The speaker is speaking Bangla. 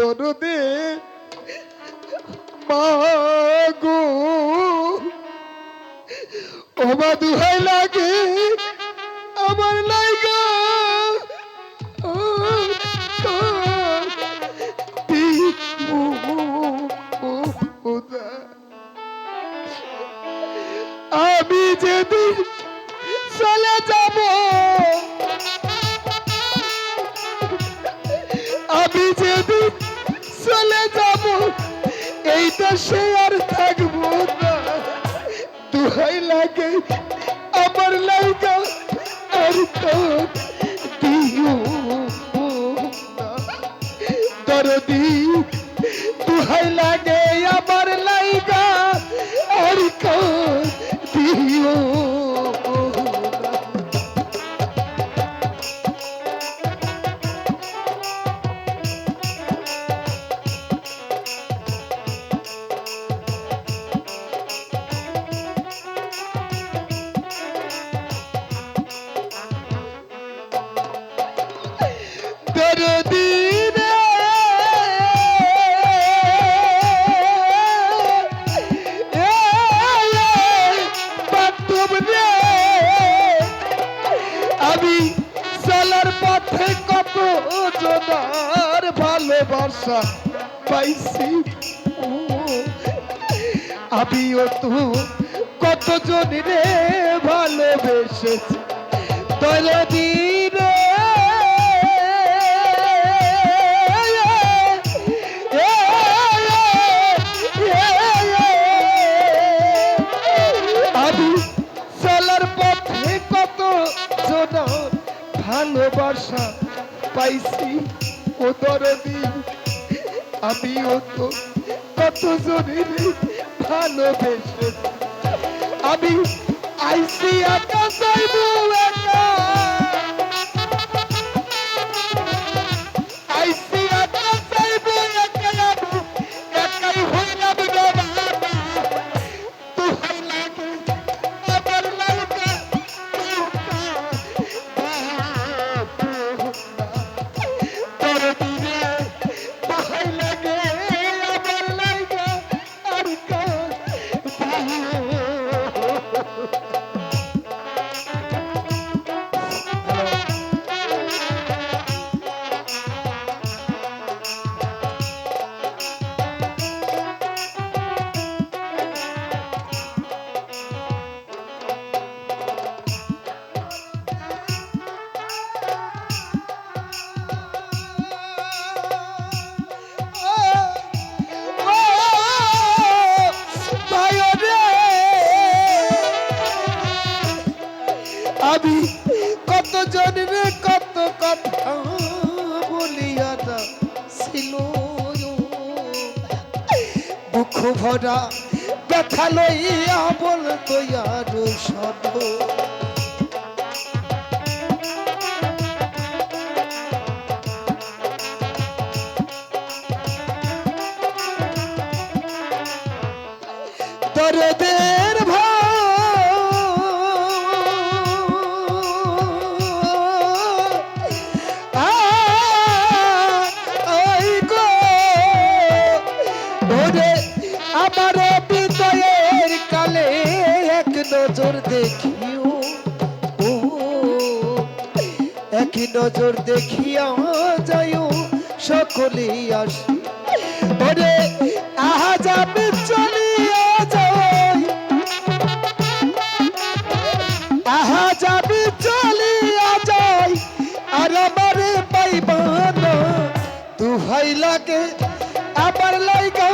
দরদে মাগো ও মা দুহাই লাগে আমার লাইগা। আমি যেদিন এই আর থাকব না। দুহাই লাগে আমার লাইগা, আর তো দিও দরদি, দুহাই লাগে আমার লাইগা, আর তো দিও পথে কত জনার ভালোবাসা পাইছি। আমিও তো কত জনের ভালোবেসেছি দরদি ভালোবাসা পাইছি ও দরদি ও তো কত জনের ভালোবেসেছি। আমি আইসি একা একা। আমি কত জনের কত কথা বলিয়া না ছিল বুক ভরা ব্যথা লইয়া বলতো আর সদ। দরদের আমার বিদয়ের কালে এক নজর দেখিও। এক নজর দেখিয়া যাইও সকলেই আসি। ওরে আহা যাবে চলিয়া যাই। আহা যাবে চলিয়া যাই। আর আমারে পাইবান দুহাই লাগে, আমার লাইগা